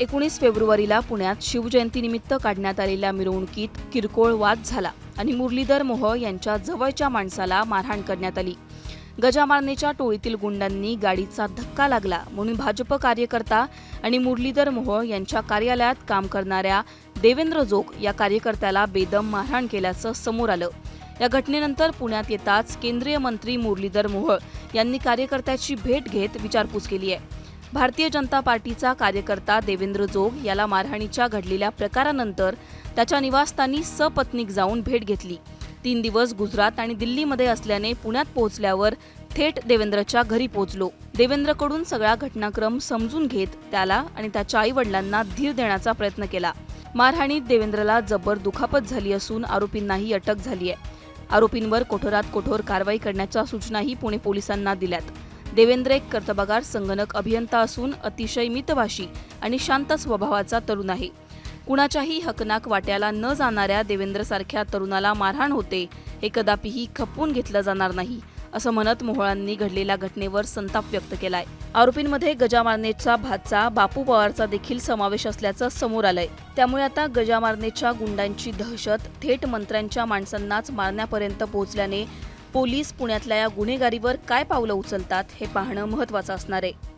एकोणीस फेब्रुवारीला पुण्यात शिवजयंतीनिमित्त काढण्यात आलेल्या मिरवणुकीत किरकोळ वाद झाला आणि मुरलीधर मोह यांच्या जवळच्या माणसाला मारहाण करण्यात आली. गजामारणेच्या टोळीतील गुंडांनी गाडीचा धक्का लागला म्हणून भाजप कार्यकर्ता आणि मुरलीधर मोह यांच्या कार्यालयात काम करणाऱ्या देवेंद्र जोग या कार्यकर्त्याला बेदम मारहाण केल्याचं समोर आलं. या घटनेनंतर पुण्यात येताच केंद्रीय मंत्री मुरलीधर मोहोळ यांनी कार्यकर्त्याची भेट घेत विचारपूस केली आहे. भारतीय जनता पार्टीचा कार्यकर्ता देवेंद्र जोग याला मारहाणीच्या घडलेल्या प्रकारानंतर त्याच्या निवासस्थानी सपत्नीक जाऊन भेट घेतली. तीन दिवस गुजरात आणि दिल्लीमध्ये असल्याने पुण्यात पोहोचल्यावर थेट देवेंद्रच्या घरी पोहोचलो. देवेंद्रकडून सगळा घटनाक्रम समजून घेत त्याला आणि त्याच्या आईवडिलांना धीर देण्याचा प्रयत्न केला. मारहाणीत देवेंद्रला जबर दुखापत झाली असून आरोपींनाही अटक झाली आहे आरोपींवर कठोरात कठोर कारवाई करण्याच्या सूचनाही पुणे पोलिसांना दिल्यात. देवेंद्र एक कर्तबगार संगणक अभियंता असून अतिशय मितभाषी आणि शांत स्वभावाचा तरुण आहे. कुणाच्याही हकनाक वाट्याला न जाणाऱ्या देवेंद्रसारख्या तरुणाला मारहाण होते हे कदापिही खपवून घेतलं जाणार नाही असं म्हणत मोहळांनी घडलेल्या घटनेवर संताप व्यक्त केलाय. आरोपींमध्ये गजामारनेचा भाचा बापू पवारचा देखील समावेश असल्याचं समोर आलंय. त्यामुळे आता गजामारनेच्या गुंडांची दहशत थेट मंत्र्यांच्या माणसांनाच मारण्यापर्यंत पोहोचल्याने पोलीस पुण्यातल्या या गुन्हेगारीवर काय पावलं उचलतात हे पाहणं महत्त्वाचं असणार आहे.